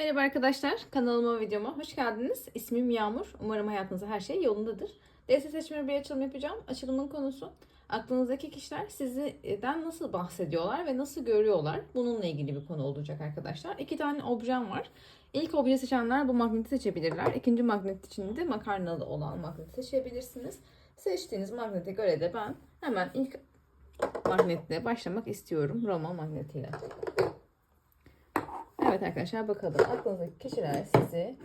Merhaba arkadaşlar, kanalıma videoma hoş geldiniz. İsmim Yağmur. Umarım hayatınızda her şey yolundadır. DS seçmeli bir açılım yapacağım. Açılımın konusu aklınızdaki kişiler sizden nasıl bahsediyorlar ve nasıl görüyorlar. Bununla ilgili bir konu olacak arkadaşlar. İki tane objem var. İlk obje seçenler bu magneti seçebilirler. İkinci magnet için de makarnalı olan magneti seçebilirsiniz. Seçtiğiniz magnete göre de ben hemen ilk magnetle başlamak istiyorum. Roma magnetiyle. Evet arkadaşlar bakalım aklınızdaki kişiler sizi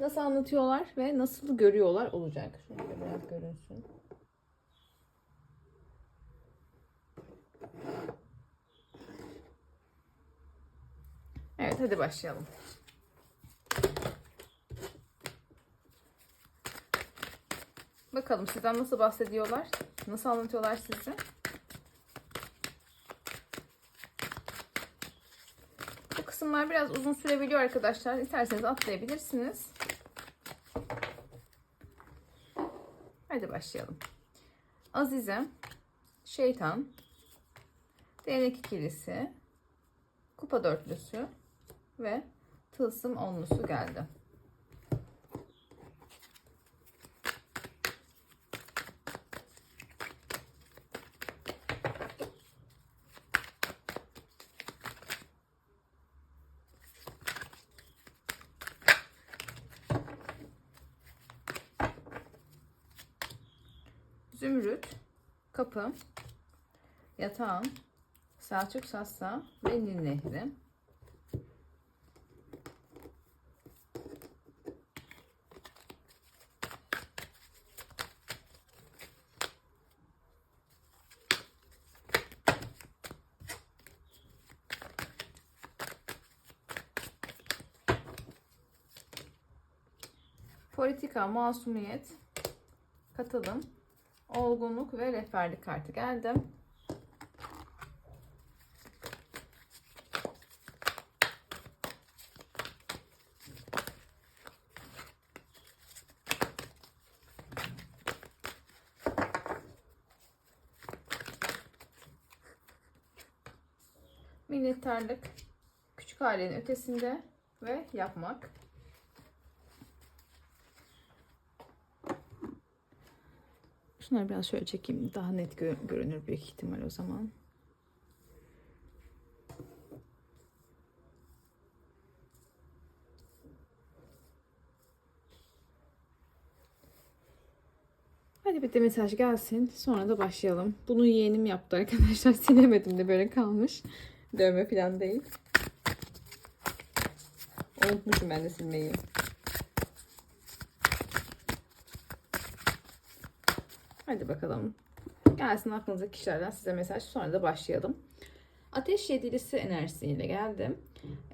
nasıl anlatıyorlar ve nasıl görüyorlar olacak. Şöyle biraz görünsün. Evet hadi başlayalım. Bakalım sizden nasıl bahsediyorlar? Nasıl anlatıyorlar sizi? Bu kısımlar biraz uzun sürebiliyor arkadaşlar. İsterseniz atlayabilirsiniz. Hadi başlayalım. Azize, şeytan, değnek ikilisi, kupa dörtlüsü ve tılsım onlusu geldi. Zümrüt, kapı, yatağım, Selçuk Sassa ve Nil Nehri. Politika, masumiyet, katılım, olgunluk ve rehberlik kartı geldi. Minnettarlık, küçük ailenin ötesinde ve yapmak. Şunları biraz şöyle çekeyim. Daha net gör- görünür büyük ihtimal o zaman. Hadi bir de mesaj gelsin. Sonra da başlayalım. Bunu yeğenim yaptı arkadaşlar. Silemedim de böyle kalmış. Dövme falan değil. Unutmuşum ben de silmeyi. Hadi bakalım. Gelsin aklınızdaki kişilerden size mesaj. Sonra da başlayalım. Ateş yedilisi enerjisiyle geldim.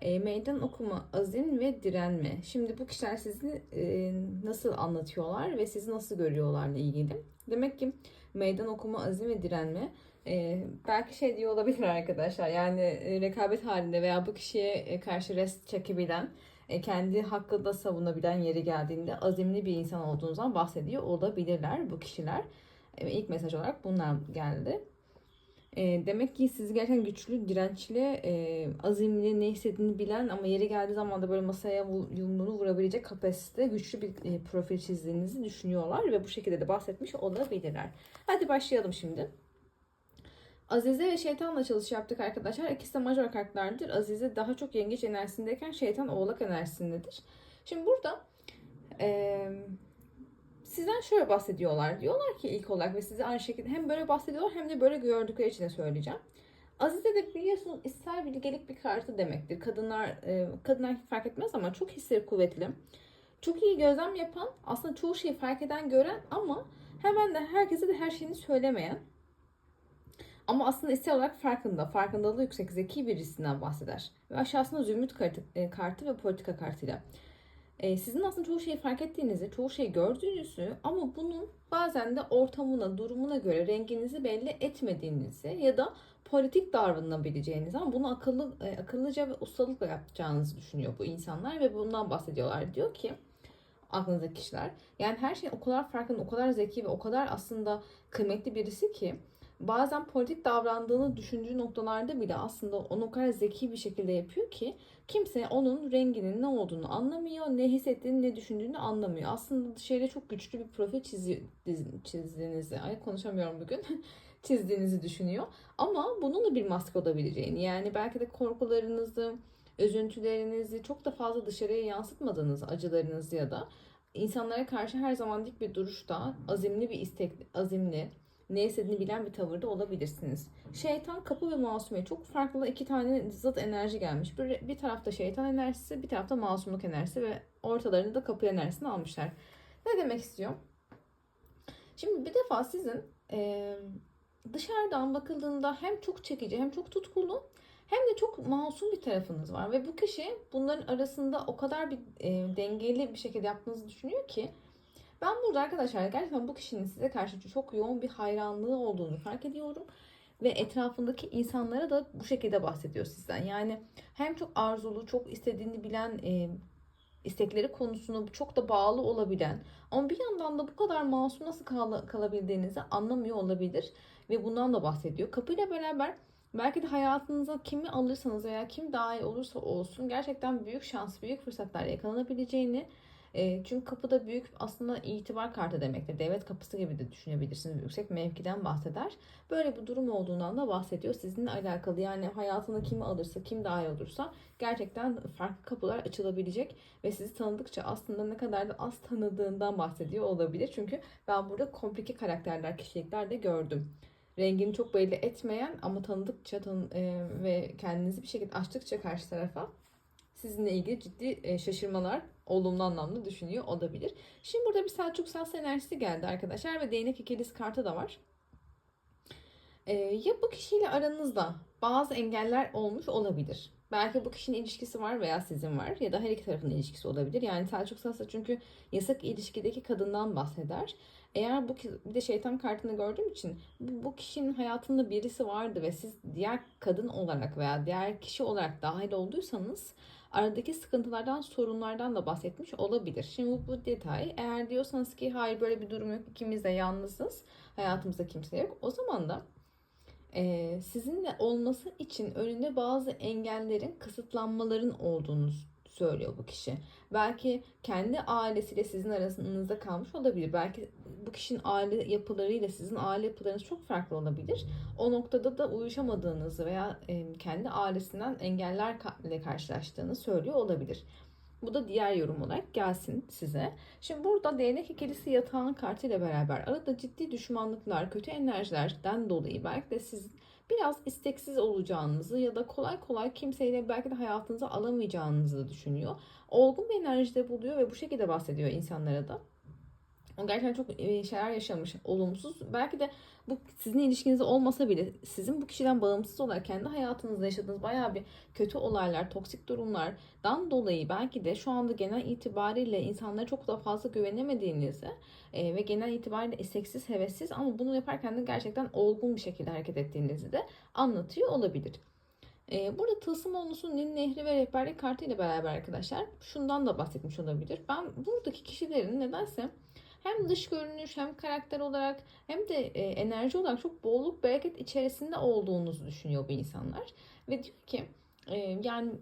E, meydan okuma, azim ve direnme. Şimdi bu kişiler sizi e, nasıl anlatıyorlar ve sizi nasıl görüyorlarla ilgili. Demek ki meydan okuma, azim ve direnme. E, belki şey diyor olabilir arkadaşlar. Yani e, rekabet halinde veya bu kişiye e, karşı rest çekebilen, e, kendi hakkında savunabilen yeri geldiğinde azimli bir insan olduğunuzdan bahsediyor olabilirler bu kişiler. E, ilk mesaj olarak bunlar geldi. E, demek ki siz gerçekten güçlü, dirençli, azimli, ne istediğini bilen ama yeri geldiği zaman da böyle masaya yumruğunu vurabilecek kapasite, güçlü bir profil çizdiğinizi düşünüyorlar ve bu şekilde de bahsetmiş olabilirler. Hadi başlayalım şimdi. Azize ve şeytanla açılış yaptık arkadaşlar. İkisi de major kartlardır. Azize daha çok yengeç enerjisindeyken şeytan oğlak enerjisindedir. Şimdi burada eee sizden şöyle bahsediyorlar. Diyorlar ki ilk olarak ve size aynı şekilde hem böyle bahsediyorlar hem de böyle gördükleri için de söyleyeceğim. Azize de biliyorsunuz ister bilgelik bir kartı demektir. Kadınlar, e, kadınlar fark etmez ama çok hisleri kuvvetli. Çok iyi gözlem yapan, aslında çoğu şeyi fark eden, gören ama hemen de herkese de her şeyini söylemeyen. Ama aslında ister olarak farkında, farkındalığı yüksek, zeki birisinden bahseder. Ve aşağısında zümrüt kartı, e, kartı ve politika kartıyla. E, sizin aslında çoğu şeyi fark ettiğinizi, çoğu şeyi gördüğünüzü ama bunun bazen de ortamına, durumuna göre renginizi belli etmediğinizi ya da politik davranabileceğinizi ama bunu akıllı e, akıllıca ve ustalıkla yapacağınızı düşünüyor bu insanlar ve bundan bahsediyorlar. Diyor ki aklınızdaki kişiler yani her şeyin o kadar farkında, o kadar zeki ve o kadar aslında kıymetli birisi ki bazen politik davrandığını düşündüğü noktalarda bile aslında onu o kadar zeki bir şekilde yapıyor ki kimse onun renginin ne olduğunu anlamıyor, ne hissettiğini, ne düşündüğünü anlamıyor. Aslında dışarıda çok güçlü bir profil çizi, çizdiğinizi, ay konuşamıyorum bugün, çizdiğinizi düşünüyor. Ama bunun da bir maske olabileceğini, yani belki de korkularınızı, üzüntülerinizi çok da fazla dışarıya yansıtmadığınız acılarınızı ya da insanlara karşı her zaman dik bir duruşta, azimli bir istek, azimli, ne istediğini bilen bir tavırda olabilirsiniz. Şeytan, kapı ve masumiye çok farklı iki tane zıt enerji gelmiş. Bir, bir tarafta şeytan enerjisi, bir tarafta masumluk enerjisi ve ortalarında da kapı enerjisini almışlar. Ne demek istiyor? Şimdi bir defa sizin eee, dışarıdan bakıldığında hem çok çekici hem çok tutkulu hem de çok masum bir tarafınız var ve bu kişi bunların arasında o kadar bir e, dengeli bir şekilde yaptığınızı düşünüyor ki ben burada arkadaşlar gerçekten bu kişinin size karşı çok yoğun bir hayranlığı olduğunu fark ediyorum ve etrafındaki insanlara da bu şekilde bahsediyor sizden. Yani hem çok arzulu, çok istediğini bilen, e, istekleri konusunda çok da bağlı olabilen ama bir yandan da bu kadar masum nasıl kal- kalabildiğinizi anlamıyor olabilir ve bundan da bahsediyor. Kapıyla beraber belki de hayatınıza kimi alırsanız veya kim dahil olursa olsun gerçekten büyük şans, büyük fırsatlar yakalanabileceğini e, çünkü kapıda büyük aslında itibar kartı demektir. Devlet kapısı gibi de düşünebilirsiniz. Yüksek mevkiden bahseder. Böyle bir durum olduğundan da bahsediyor. Sizinle alakalı yani hayatına kimi alırsa, kim dahil olursa gerçekten farklı kapılar açılabilecek ve sizi tanıdıkça aslında ne kadar da az tanıdığından bahsediyor olabilir. Çünkü ben burada komplike karakterler, kişilikler de gördüm. Rengini çok belli etmeyen ama tanıdıkça tanı- e, ve kendinizi bir şekilde açtıkça karşı tarafa sizinle ilgili ciddi e, şaşırmalar olumlu anlamda düşünüyor olabilir. Şimdi burada bir Selçuk Sas enerjisi geldi arkadaşlar ve değnek ikilisi kartı da var. Ee, ya bu kişiyle aranızda bazı engeller olmuş olabilir. Belki bu kişinin ilişkisi var veya sizin var ya da her iki tarafın ilişkisi olabilir. Yani Selçuk Sas'a çünkü yasak ilişkideki kadından bahseder. Eğer bu bir de şeytan kartını gördüğüm için bu kişinin hayatında birisi vardı ve siz diğer kadın olarak veya diğer kişi olarak dahil olduysanız aradaki sıkıntılardan, sorunlardan da bahsetmiş olabilir. Şimdi bu, detay eğer diyorsanız ki hayır böyle bir durum yok ikimiz de yalnızız hayatımızda kimse yok o zaman da e, sizinle olması için önünde bazı engellerin, kısıtlanmaların olduğunu söylüyor bu kişi. Belki kendi ailesiyle sizin arasınızda kalmış olabilir. Belki bu kişinin aile yapılarıyla sizin aile yapılarınız çok farklı olabilir. O noktada da uyuşamadığınızı veya kendi ailesinden engeller ile karşılaştığını söylüyor olabilir. Bu da diğer yorum olarak gelsin size. Şimdi burada değnek ikilisi yatağın kartıyla beraber arada ciddi düşmanlıklar, kötü enerjilerden dolayı belki de siz biraz isteksiz olacağınızı ya da kolay kolay kimseyle belki de hayatınıza alamayacağınızı düşünüyor. Olgun bir enerjide buluyor ve bu şekilde bahsediyor insanlara da. O gerçekten çok e, şeyler yaşamış, olumsuz. Belki de bu sizin ilişkinizde olmasa bile sizin bu kişiden bağımsız olarak kendi hayatınızda yaşadığınız bayağı bir kötü olaylar, toksik durumlardan dolayı belki de şu anda genel itibariyle insanlara çok da fazla güvenemediğinizi e, ve genel itibariyle isteksiz, hevessiz ama bunu yaparken de gerçekten olgun bir şekilde hareket ettiğinizi de anlatıyor olabilir. E, burada Tılsım Onlusu, Nil Nehri ve Rehberlik kartı ile beraber arkadaşlar şundan da bahsetmiş olabilir. Ben buradaki kişilerin nedense hem dış görünüş hem karakter olarak hem de e, enerji olarak çok bolluk bereket içerisinde olduğunuzu düşünüyor bu insanlar. Ve diyor ki e, yani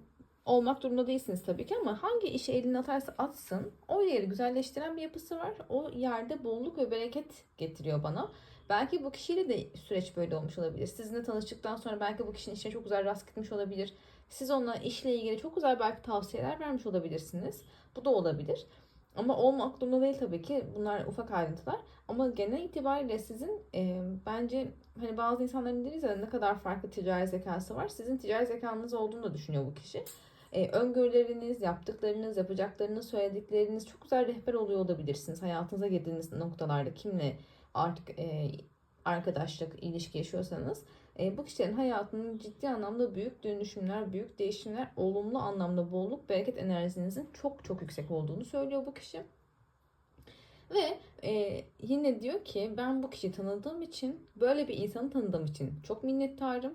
olmak durumunda değilsiniz tabii ki ama hangi işi eline atarsa atsın o yeri güzelleştiren bir yapısı var. O yerde bolluk ve bereket getiriyor bana. Belki bu kişiyle de süreç böyle olmuş olabilir. Sizinle tanıştıktan sonra belki bu kişinin işine çok güzel rast gitmiş olabilir. Siz ona işle ilgili çok güzel belki tavsiyeler vermiş olabilirsiniz. Bu da olabilir. Ama olmak durumunda değil tabii ki. Bunlar ufak ayrıntılar. Ama genel itibariyle sizin e, bence hani bazı insanların deriz ya ne kadar farklı ticari zekası var. Sizin ticari zekanız olduğunu da düşünüyor bu kişi. E, öngörüleriniz, yaptıklarınız, yapacaklarınız, söyledikleriniz çok güzel rehber oluyor olabilirsiniz. Hayatınıza girdiğiniz noktalarda kimle artık e, arkadaşlık, ilişki yaşıyorsanız e, bu kişilerin hayatının ciddi anlamda büyük dönüşümler, büyük değişimler, olumlu anlamda bolluk, bereket enerjinizin çok çok yüksek olduğunu söylüyor bu kişi. Ve e, yine diyor ki ben bu kişiyi tanıdığım için, böyle bir insanı tanıdığım için çok minnettarım.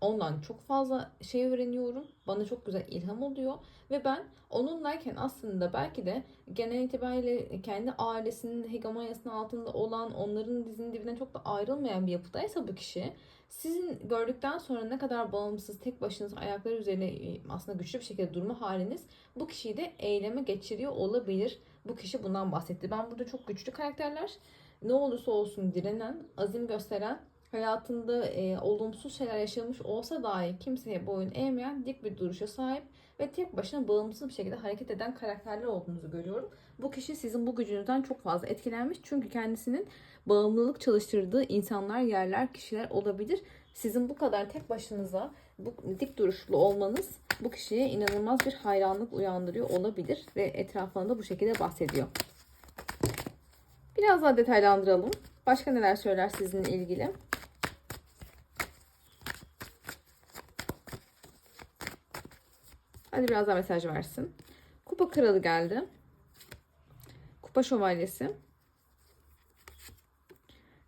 Ondan çok fazla şey öğreniyorum. Bana çok güzel ilham oluyor. Ve ben onunlayken aslında belki de genel itibariyle kendi ailesinin hegemonyasının altında olan, onların dizinin dibinden çok da ayrılmayan bir yapıdaysa bu kişi sizin gördükten sonra ne kadar bağımsız, tek başınıza ayakları üzerine e, aslında güçlü bir şekilde durma haliniz bu kişiyi de eyleme geçiriyor olabilir. Bu kişi bundan bahsetti. Ben burada çok güçlü karakterler, ne olursa olsun direnen, azim gösteren, hayatında e, olumsuz şeyler yaşamış olsa dahi kimseye boyun eğmeyen dik bir duruşa sahip ve tek başına bağımsız bir şekilde hareket eden karakterler olduğunuzu görüyorum. Bu kişi sizin bu gücünüzden çok fazla etkilenmiş çünkü kendisinin bağımlılık çalıştırdığı insanlar, yerler, kişiler olabilir. Sizin bu kadar tek başınıza bu dik duruşlu olmanız bu kişiye inanılmaz bir hayranlık uyandırıyor olabilir ve etrafında da bu şekilde bahsediyor. Biraz daha detaylandıralım. Başka neler söyler sizinle ilgili? Hadi biraz daha mesaj versin. Kupa kralı geldi. Kupa şövalyesi.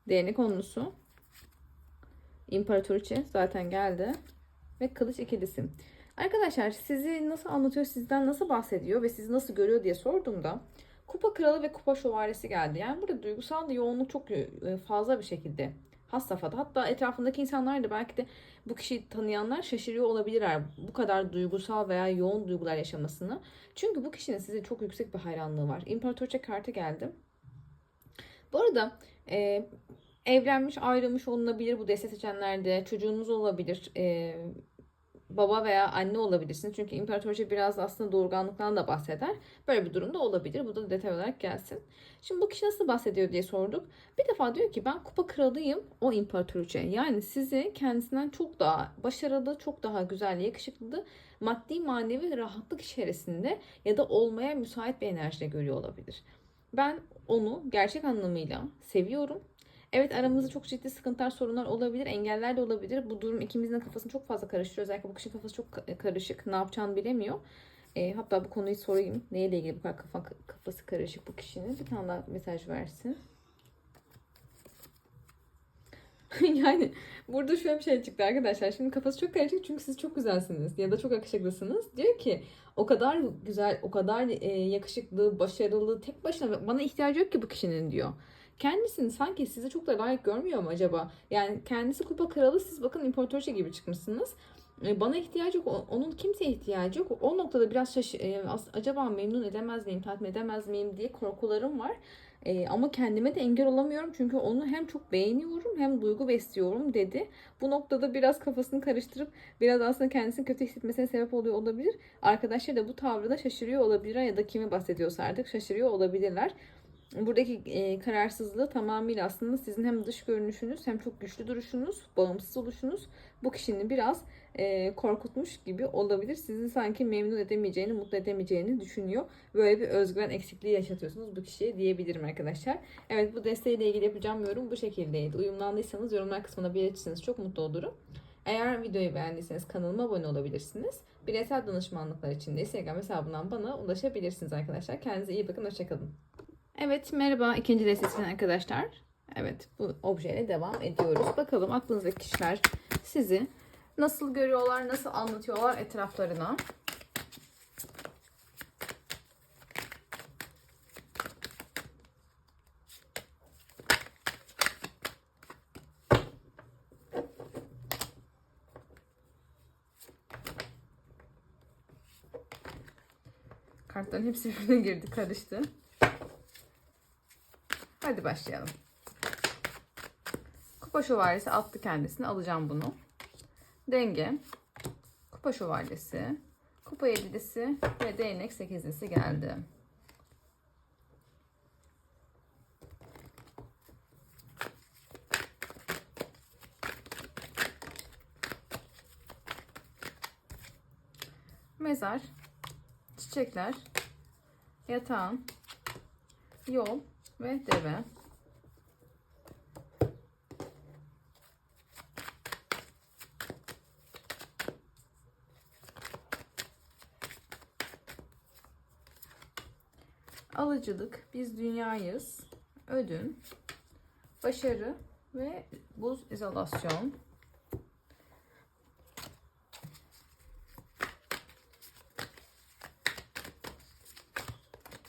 Değnek onlusu. İmparatoriçe zaten geldi. Ve kılıç ikilisi. Arkadaşlar sizi nasıl anlatıyor, sizden nasıl bahsediyor ve sizi nasıl görüyor diye sorduğumda kupa kralı ve kupa şövalyesi geldi. Yani burada duygusal yoğunluk çok e, fazla bir şekilde has safhada. Hatta etrafındaki insanlar da belki de bu kişiyi tanıyanlar şaşırıyor olabilirler bu kadar duygusal veya yoğun duygular yaşamasını. Çünkü bu kişinin size çok yüksek bir hayranlığı var. İmparatorça kartı geldi. Bu arada e, evlenmiş, ayrılmış olunabilir bu deste seçenlerde. Çocuğunuz olabilir. E, baba veya anne olabilirsiniz. Çünkü imparatorca biraz aslında doğurganlıktan da bahseder. Böyle bir durumda olabilir. Bu da detay olarak gelsin. Şimdi bu kişi nasıl bahsediyor diye sorduk. Bir defa diyor ki ben kupa kralıyım o imparatoriçe. Yani sizi kendisinden çok daha başarılı, çok daha güzel, yakışıklı, maddi manevi rahatlık içerisinde ya da olmaya müsait bir enerjide görüyor olabilir. Ben onu gerçek anlamıyla seviyorum Evet aramızda çok ciddi sıkıntılar, sorunlar olabilir, engeller de olabilir. Bu durum ikimizin kafasını çok fazla karıştırıyor. Özellikle bu kişinin kafası çok karışık. Ne yapacağını bilemiyor. E, hatta bu konuyu sorayım. Neyle ilgili bu kadar kafa, kafası karışık bu kişinin? Bir tane daha mesaj versin. yani burada şöyle bir şey çıktı arkadaşlar. Şimdi kafası çok karışık çünkü siz çok güzelsiniz ya da çok yakışıklısınız. Diyor ki o kadar güzel, o kadar e, yakışıklı, başarılı, tek başına bana ihtiyacı yok ki bu kişinin diyor kendisini sanki sizi çok da layık görmüyor mu acaba? Yani kendisi kupa kralı siz bakın imparatorça gibi çıkmışsınız. E, bana ihtiyacı yok. Onun kimseye ihtiyacı yok. O noktada biraz şaş e, acaba memnun edemez miyim, tatmin edemez miyim diye korkularım var. E, ama kendime de engel olamıyorum çünkü onu hem çok beğeniyorum hem duygu besliyorum dedi. Bu noktada biraz kafasını karıştırıp biraz aslında kendisini kötü hissetmesine sebep oluyor olabilir. Arkadaşlar da bu tavrına şaşırıyor olabilir ya da kimi bahsediyorsa artık şaşırıyor olabilirler buradaki e, kararsızlığı tamamıyla aslında sizin hem dış görünüşünüz hem çok güçlü duruşunuz, bağımsız oluşunuz bu kişinin biraz e, korkutmuş gibi olabilir. Sizi sanki memnun edemeyeceğini, mutlu edemeyeceğini düşünüyor. Böyle bir özgüven eksikliği yaşatıyorsunuz bu kişiye diyebilirim arkadaşlar. Evet bu desteğiyle ilgili yapacağım yorum bu şekildeydi. Uyumlandıysanız yorumlar kısmına belirtirseniz çok mutlu olurum. Eğer videoyu beğendiyseniz kanalıma abone olabilirsiniz. Bireysel danışmanlıklar için de Instagram hesabından bana ulaşabilirsiniz arkadaşlar. Kendinize iyi bakın. Hoşçakalın. Evet merhaba ikinci destesinden arkadaşlar. Evet bu objeyle devam ediyoruz. Bakalım aklınızdaki kişiler sizi nasıl görüyorlar, nasıl anlatıyorlar etraflarına. Kartların hepsi birbirine girdi, karıştı. Hadi başlayalım. Kupa şövalyesi attı kendisini. Alacağım bunu. Denge. Kupa şövalyesi. Kupa yedilisi ve değnek sekizlisi geldi. Mezar. Çiçekler. Yatağın. Yol ve deve. Alıcılık, biz dünyayız, ödün, başarı ve buz izolasyon.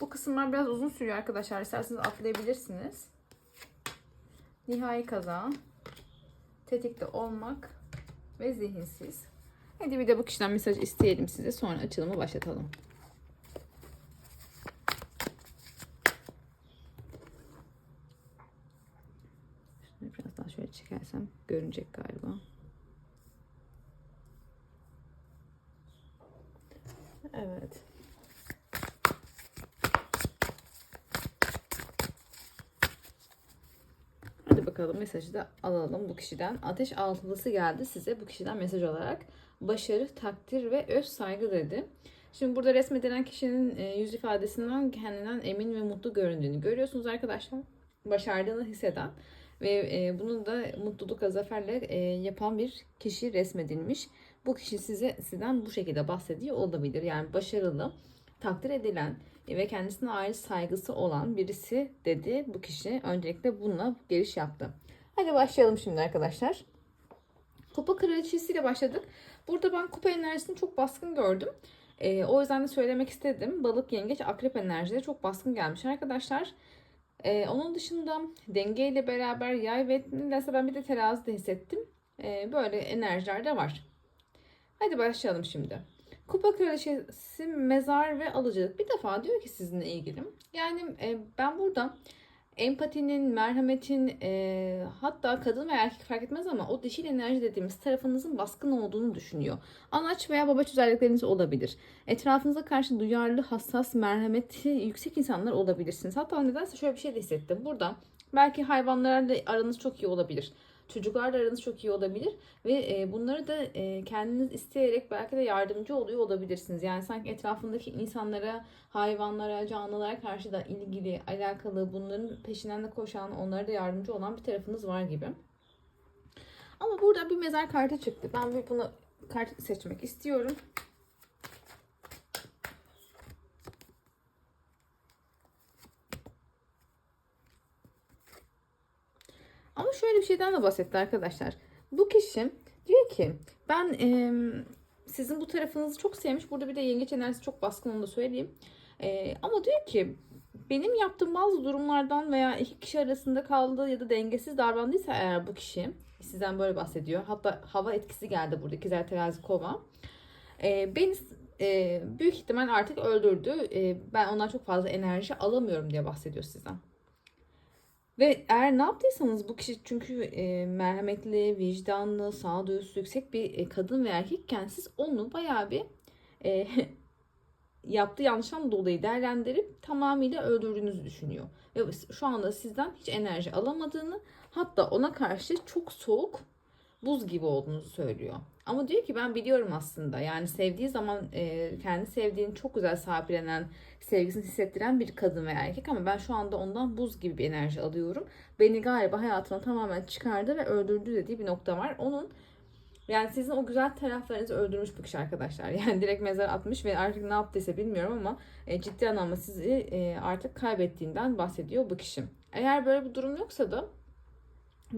Bu kısımlar biraz uzun sürüyor arkadaşlar. İsterseniz atlayabilirsiniz. Nihai kaza. Tetikte olmak ve zihinsiz. Hadi bir de bu kişiden mesaj isteyelim size. Sonra açılımı başlatalım. Şunu biraz daha şöyle çekersem görünecek galiba. Evet. Hadi bakalım mesajı da alalım bu kişiden. Ateş altılısı geldi size bu kişiden mesaj olarak. Başarı, takdir ve öz saygı dedi. Şimdi burada resmedilen kişinin e, yüz ifadesinden kendinden emin ve mutlu göründüğünü görüyorsunuz arkadaşlar. Başardığını hisseden ve e, bunu da mutlulukla zaferle e, yapan bir kişi resmedilmiş. Bu kişi size sizden bu şekilde bahsediyor olabilir. Yani başarılı, takdir edilen ve kendisine ait saygısı olan birisi dedi bu kişi. Öncelikle bununla giriş yaptı. Hadi başlayalım şimdi arkadaşlar. Kupa kraliçesiyle başladık. Burada ben kupa enerjisini çok baskın gördüm. Ee, o yüzden de söylemek istedim. Balık, yengeç, akrep enerjileri çok baskın gelmiş arkadaşlar. Ee, onun dışında dengeyle beraber yay ve nedense ben bir de terazi de hissettim. Ee, böyle enerjiler de var. Hadi başlayalım şimdi. Kupa kraliçesi mezar ve alıcılık bir defa diyor ki sizinle ilgili. Yani e, ben burada empatinin, merhametin e, hatta kadın ve erkek fark etmez ama o dişil enerji dediğimiz tarafınızın baskın olduğunu düşünüyor. Anaç veya babaç özellikleriniz olabilir. Etrafınıza karşı duyarlı, hassas, merhameti yüksek insanlar olabilirsiniz. Hatta nedense şöyle bir şey de hissettim. Burada belki hayvanlarla aranız çok iyi olabilir. Çocuklarla aranız çok iyi olabilir ve e, bunları da e, kendiniz isteyerek belki de yardımcı oluyor olabilirsiniz. Yani sanki etrafındaki insanlara, hayvanlara, canlılara karşı da ilgili, alakalı, bunların peşinden de koşan, onlara da yardımcı olan bir tarafınız var gibi. Ama burada bir mezar kartı çıktı. Ben bunu kart seçmek istiyorum. Ama şöyle bir şeyden de bahsetti arkadaşlar. Bu kişi diyor ki ben e, sizin bu tarafınızı çok sevmiş. Burada bir de yengeç enerjisi çok baskın onu da söyleyeyim. E, ama diyor ki benim yaptığım bazı durumlardan veya iki kişi arasında kaldığı ya da dengesiz davrandıysa eğer bu kişi sizden böyle bahsediyor. Hatta hava etkisi geldi burada ikizler terazi kova. E, beni e, büyük ihtimal artık öldürdü. E, ben ondan çok fazla enerji alamıyorum diye bahsediyor sizden. Ve eğer ne yaptıysanız bu kişi çünkü e, merhametli, vicdanlı, sağduyusu yüksek bir e, kadın ve erkekken siz onu bayağı bir e, yaptığı yanlıştan dolayı değerlendirip tamamıyla öldürdüğünüzü düşünüyor. Ve şu anda sizden hiç enerji alamadığını hatta ona karşı çok soğuk buz gibi olduğunuzu söylüyor. Ama diyor ki ben biliyorum aslında. Yani sevdiği zaman e, kendi sevdiğini çok güzel sahiplenen, sevgisini hissettiren bir kadın veya erkek ama ben şu anda ondan buz gibi bir enerji alıyorum. Beni galiba hayatına tamamen çıkardı ve öldürdü dediği bir nokta var. Onun yani sizin o güzel taraflarınızı öldürmüş bu kişi arkadaşlar. Yani direkt mezar atmış ve artık ne yaptıysa bilmiyorum ama e, ciddi anlamda sizi e, artık kaybettiğinden bahsediyor bu kişi. Eğer böyle bir durum yoksa da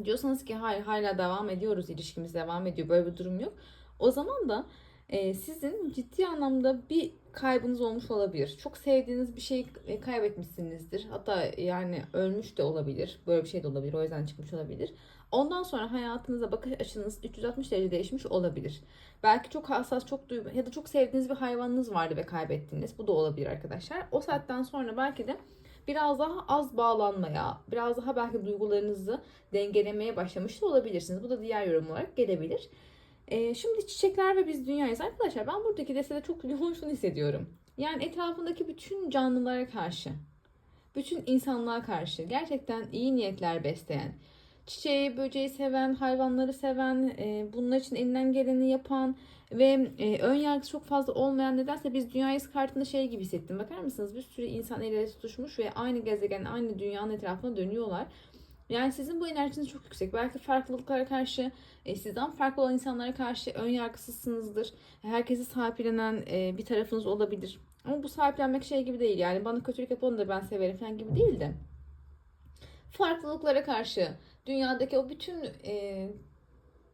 diyorsanız ki hayır hala devam ediyoruz ilişkimiz devam ediyor böyle bir durum yok. O zaman da e, sizin ciddi anlamda bir kaybınız olmuş olabilir. Çok sevdiğiniz bir şey e, kaybetmişsinizdir. Hatta yani ölmüş de olabilir. Böyle bir şey de olabilir. O yüzden çıkmış olabilir. Ondan sonra hayatınıza bakış açınız 360 derece değişmiş olabilir. Belki çok hassas, çok duygu ya da çok sevdiğiniz bir hayvanınız vardı ve kaybettiniz. Bu da olabilir arkadaşlar. O saatten sonra belki de biraz daha az bağlanmaya, biraz daha belki duygularınızı dengelemeye başlamış da olabilirsiniz. Bu da diğer yorum olarak gelebilir. Ee, şimdi çiçekler ve biz dünyayız. Arkadaşlar ben buradaki destede çok yoğun hissediyorum. Yani etrafındaki bütün canlılara karşı, bütün insanlığa karşı gerçekten iyi niyetler besleyen, çiçeği, böceği seven, hayvanları seven, e, bunlar için elinden geleni yapan ve e, ön yargısı çok fazla olmayan nedense biz dünyayız kartında şey gibi hissettim. Bakar mısınız? Bir sürü insan el ele tutuşmuş ve aynı gezegen, aynı dünyanın etrafında dönüyorlar. Yani sizin bu enerjiniz çok yüksek. Belki farklılıklara karşı, e, sizden farklı olan insanlara karşı ön yargısızsınızdır. Herkesi sahiplenen e, bir tarafınız olabilir. Ama bu sahiplenmek şey gibi değil. Yani bana kötülük yapanı da ben severim falan gibi değil de. Farklılıklara karşı, dünyadaki o bütün e,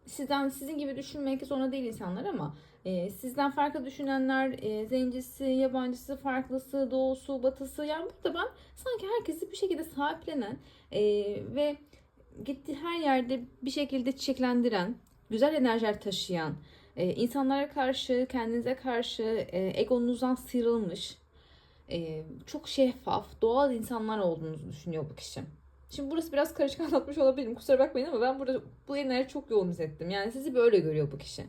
sizden sizin gibi düşünmek zorunda değil insanlar ama e, sizden farklı düşünenler, e, zencisi, yabancısı, farklısı, doğusu, batısı yani burada ben sanki herkesi bir şekilde sahiplenen e, ve gittiği her yerde bir şekilde çiçeklendiren, güzel enerjiler taşıyan, e, insanlara karşı, kendinize karşı e, egonuzdan sıyrılmış, e, çok şeffaf, doğal insanlar olduğunuzu düşünüyor bu kişi. Şimdi burası biraz karışık anlatmış olabilirim. Kusura bakmayın ama ben burada bu enerji çok yoğun hissettim. Yani sizi böyle görüyor bu kişi.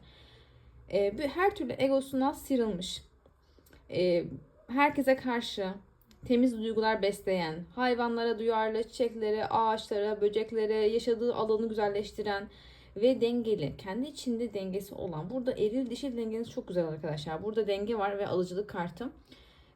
E, her türlü egosundan sıyrılmış. E, herkese karşı temiz duygular besleyen, hayvanlara duyarlı, çiçeklere, ağaçlara, böceklere, yaşadığı alanı güzelleştiren ve dengeli, kendi içinde dengesi olan. Burada eril dişil dengeniz çok güzel arkadaşlar. Burada denge var ve alıcılık kartı.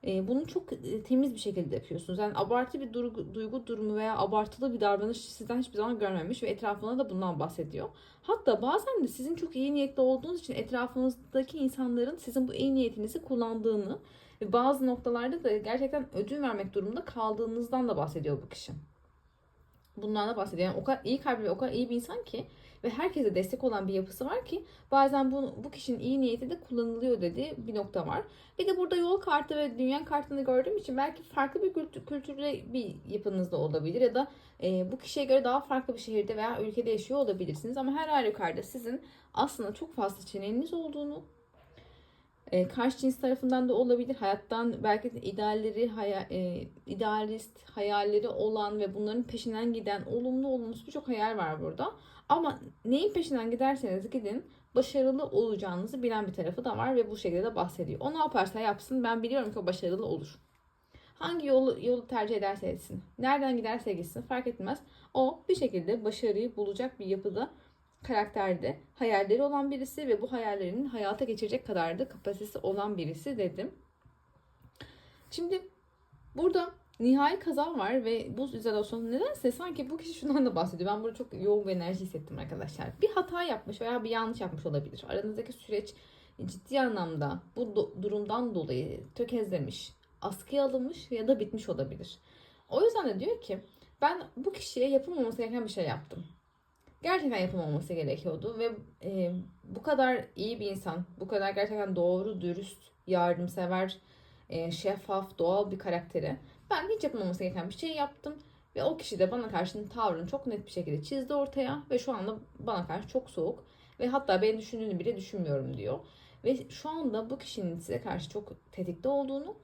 E, bunu çok e, temiz bir şekilde yapıyorsunuz. Yani abartı bir duygu, duygu durumu veya abartılı bir davranış sizden hiçbir zaman görmemiş ve etrafına da bundan bahsediyor. Hatta bazen de sizin çok iyi niyetli olduğunuz için etrafınızdaki insanların sizin bu iyi niyetinizi kullandığını ve bazı noktalarda da gerçekten ödün vermek durumunda kaldığınızdan da bahsediyor bu kişi. Bundan da bahsediyor. Yani o kadar iyi kalpli ve o kadar iyi bir insan ki ve herkese destek olan bir yapısı var ki bazen bu, bu kişinin iyi niyeti de kullanılıyor dediği bir nokta var. Bir de burada yol kartı ve dünya kartını gördüğüm için belki farklı bir kültür, kültürde bir yapınızda olabilir ya da e, bu kişiye göre daha farklı bir şehirde veya ülkede yaşıyor olabilirsiniz. Ama her halükarda sizin aslında çok fazla seçeneğiniz olduğunu e, karşı cins tarafından da olabilir. Hayattan belki de idealleri, haya, e, idealist hayalleri olan ve bunların peşinden giden olumlu olumsuz birçok hayal var burada. Ama neyin peşinden giderseniz gidin başarılı olacağınızı bilen bir tarafı da var ve bu şekilde de bahsediyor. O ne yaparsa yapsın ben biliyorum ki o başarılı olur. Hangi yolu, yolu tercih ederse etsin, nereden giderse gitsin fark etmez. O bir şekilde başarıyı bulacak bir yapıda, karakterde, hayalleri olan birisi ve bu hayallerini hayata geçirecek kadar da kapasitesi olan birisi dedim. Şimdi burada nihai kaza var ve buz izolasyonu nedense sanki bu kişi şundan da bahsediyor. Ben burada çok yoğun bir enerji hissettim arkadaşlar. Bir hata yapmış veya bir yanlış yapmış olabilir. Aranızdaki süreç ciddi anlamda bu do- durumdan dolayı tökezlemiş, askıya alınmış ya da bitmiş olabilir. O yüzden de diyor ki ben bu kişiye yapılmaması gereken bir şey yaptım. Gerçekten yapılmaması gerekiyordu ve e, bu kadar iyi bir insan, bu kadar gerçekten doğru, dürüst, yardımsever, e, şeffaf, doğal bir karakteri ben hiç yapılmaması gereken bir şey yaptım ve o kişi de bana karşı tavrını çok net bir şekilde çizdi ortaya ve şu anda bana karşı çok soğuk ve hatta beni düşündüğünü bile düşünmüyorum diyor. Ve şu anda bu kişinin size karşı çok tetikte olduğunu,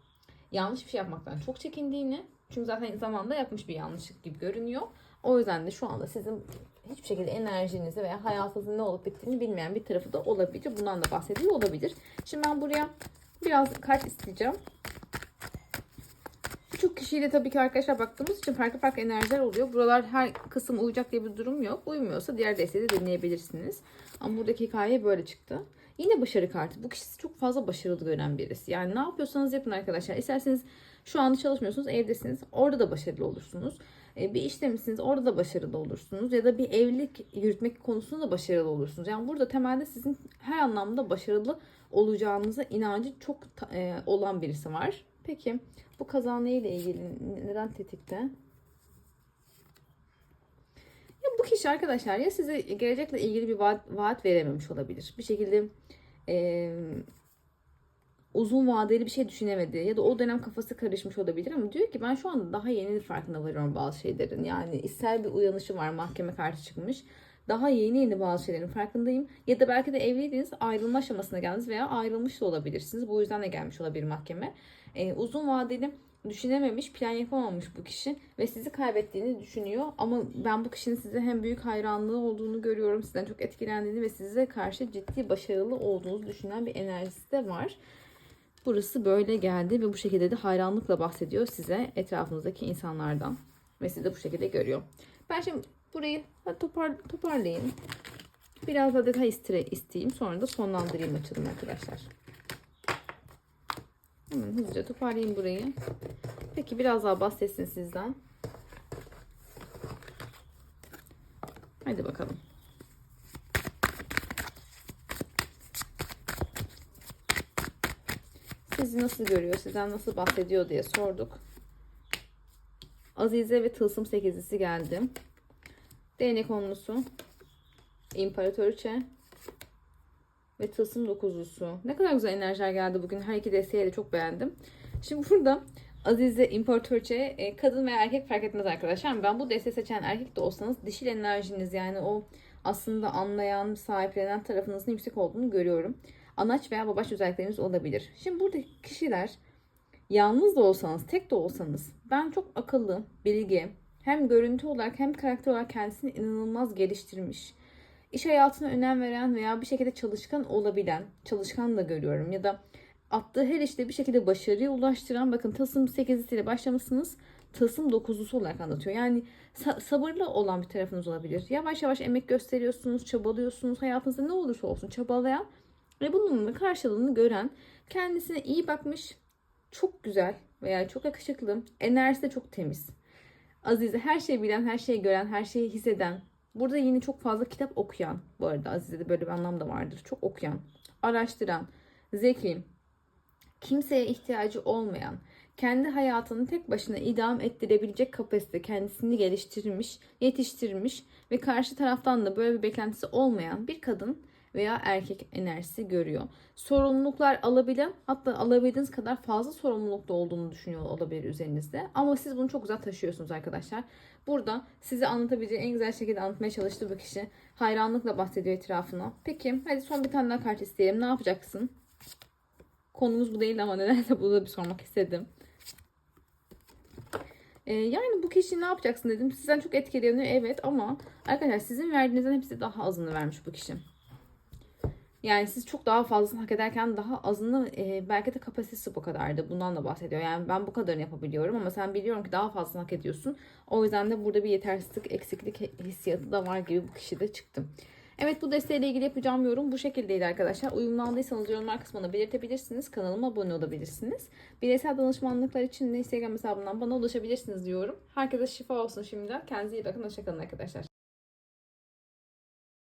yanlış bir şey yapmaktan çok çekindiğini, çünkü zaten zamanında yapmış bir yanlışlık gibi görünüyor. O yüzden de şu anda sizin hiçbir şekilde enerjinizi veya hayatınızın ne olup bittiğini bilmeyen bir tarafı da olabilir. Bundan da bahsediyor olabilir. Şimdi ben buraya biraz kart isteyeceğim. Birçok kişiyle tabii ki arkadaşlar baktığımız için farklı farklı enerjiler oluyor. Buralar her kısım uyacak diye bir durum yok. Uymuyorsa diğer desteği de dinleyebilirsiniz. Ama buradaki hikaye böyle çıktı. Yine başarı kartı. Bu kişi çok fazla başarılı gören birisi. Yani ne yapıyorsanız yapın arkadaşlar. İsterseniz şu anda çalışmıyorsunuz, evdesiniz. Orada da başarılı olursunuz. E, Bir işte misiniz? Orada da başarılı olursunuz. Ya da bir evlilik yürütmek konusunda da başarılı olursunuz. Yani burada temelde sizin her anlamda başarılı olacağınıza inancı çok e, olan birisi var. Peki bu kaza neyle ilgili? Neden tetikte? Ya bu kişi arkadaşlar ya size gelecekle ilgili bir vaat, vaat verememiş olabilir. Bir şekilde e, uzun vadeli bir şey düşünemedi ya da o dönem kafası karışmış olabilir ama diyor ki ben şu anda daha yeni farkına varıyorum bazı şeylerin. Yani içsel bir uyanışı var mahkeme karşı çıkmış. Daha yeni yeni bazı şeylerin farkındayım. Ya da belki de evliydiniz ayrılma aşamasına geldiniz veya ayrılmış da olabilirsiniz. Bu yüzden de gelmiş olabilir mahkeme. Ee, uzun vadeli düşünememiş, plan yapamamış bu kişi ve sizi kaybettiğini düşünüyor. Ama ben bu kişinin size hem büyük hayranlığı olduğunu görüyorum, sizden çok etkilendiğini ve size karşı ciddi başarılı olduğunuzu düşünen bir enerjisi de var. Burası böyle geldi ve bu şekilde de hayranlıkla bahsediyor size etrafınızdaki insanlardan. Ve sizi de bu şekilde görüyor. Ben şimdi burayı topar, toparlayayım. Biraz da detay iste, isteyeyim. Sonra da sonlandırayım açalım arkadaşlar. Hemen hızlıca toparlayayım burayı. Peki biraz daha bahsetsin sizden. Hadi bakalım. Sizi nasıl görüyor, sizden nasıl bahsediyor diye sorduk. Azize ve Tılsım sekizlisi geldi. Değnek onlusu. İmparatoriçe ve tılsım dokuzlusu. Ne kadar güzel enerjiler geldi bugün. Her iki desteği de çok beğendim. Şimdi burada Azize İmparatoriçe e, kadın veya erkek fark etmez arkadaşlar. Ben bu desteği seçen erkek de olsanız dişil enerjiniz yani o aslında anlayan, sahiplenen tarafınızın yüksek olduğunu görüyorum. Anaç veya babaç özellikleriniz olabilir. Şimdi burada kişiler yalnız da olsanız, tek de olsanız ben çok akıllı, bilgi, hem görüntü olarak hem karakter olarak kendisini inanılmaz geliştirmiş. İş hayatına önem veren veya bir şekilde çalışkan olabilen, çalışkan da görüyorum ya da attığı her işte bir şekilde başarıya ulaştıran bakın Tılsım 8'lisiyle başlamışsınız. Tılsım 9'lusu olarak anlatıyor. Yani sa- sabırlı olan bir tarafınız olabilir. Yavaş yavaş emek gösteriyorsunuz, çabalıyorsunuz. Hayatınızda ne olursa olsun çabalayan ve bunun karşılığını gören, kendisine iyi bakmış, çok güzel veya çok yakışıklı, enerjisi de çok temiz. Azize her şeyi bilen, her şeyi gören, her şeyi hisseden. Burada yine çok fazla kitap okuyan. Bu arada Azize'de böyle bir anlam da vardır. Çok okuyan, araştıran, zeki, kimseye ihtiyacı olmayan, kendi hayatını tek başına idam ettirebilecek kapasite kendisini geliştirmiş, yetiştirmiş ve karşı taraftan da böyle bir beklentisi olmayan bir kadın veya erkek enerjisi görüyor. Sorumluluklar alabilen hatta alabildiğiniz kadar fazla sorumlulukta olduğunu düşünüyor olabilir üzerinizde. Ama siz bunu çok güzel taşıyorsunuz arkadaşlar. Burada size anlatabileceği en güzel şekilde anlatmaya çalıştığı bu kişi hayranlıkla bahsediyor etrafına. Peki hadi son bir tane daha kart isteyelim. Ne yapacaksın? Konumuz bu değil ama nedense bunu da bir sormak istedim. Ee, yani bu kişi ne yapacaksın dedim. Sizden çok etkileniyor evet ama arkadaşlar sizin verdiğinizden hepsi daha azını vermiş bu kişi. Yani siz çok daha fazlasını hak ederken daha azını e, belki de kapasitesi bu kadardı. Bundan da bahsediyor. Yani ben bu kadarını yapabiliyorum ama sen biliyorum ki daha fazlasını hak ediyorsun. O yüzden de burada bir yetersizlik, eksiklik hissiyatı da var gibi bu kişide çıktı. Evet bu desteğiyle ilgili yapacağım yorum bu şekildeydi arkadaşlar. Uyumlandıysanız yorumlar kısmına belirtebilirsiniz. Kanalıma abone olabilirsiniz. Bireysel danışmanlıklar için de Instagram hesabından bana ulaşabilirsiniz diyorum. Herkese şifa olsun şimdiden. Kendinize iyi bakın. Hoşçakalın arkadaşlar.